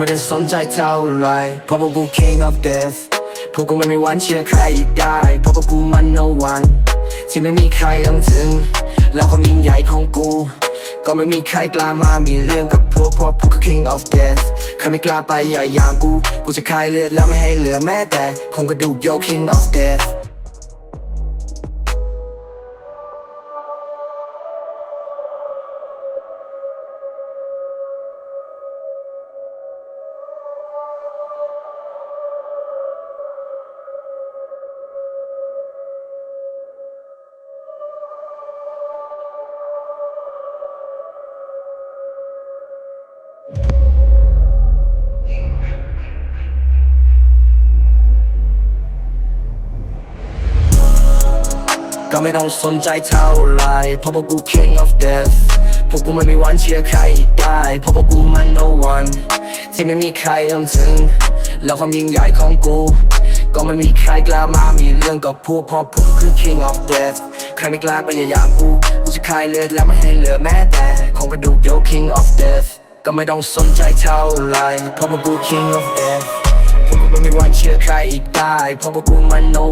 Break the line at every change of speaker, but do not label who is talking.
ไม่ได้สนใจเท่าไรเพราะว่ากู king of death พวกกูไม่มีวันเชื่อใครอีกได้เพราะว่ากูมัน no one ที่ไม่มีใครต้องถึง แล้วความยิ่งใหญ่ของกู ก็ไม่มีใครกล้ามามีเรื่องกับพวกเพราะพวกกู king of death ใครไม่กล้าไปอย่ายางกู กูจะคายเลือดแล้วไม่ให้เหลือแม้แต่คงกระดูกโย king of death ก็ไม่ต้องสนใจเท่าไรเพราะพวกกู king of death พวกกูไม่มีวันเชื่อใครได้เพราะพวกกูมัน no one ที่ไม่มีใครต้องถึง แล้วความยิ่งใหญ่ของกู ก็ไม่มีใครกล้ามามีเรื่องกับพวกพราะพวกคือ king of death ใครไม่กล้าไปอย่ายางกูกูจะคายเลือดแล้วไม่ให้เหลือแม้แต่ของกระดูกโย king of death ก็ไม่ต้องสนใจเท่าไรเพราะพวกกู king of death พวกกูไม่มีวันเชื่อใครอีกได้เพราะพวกกูมัน no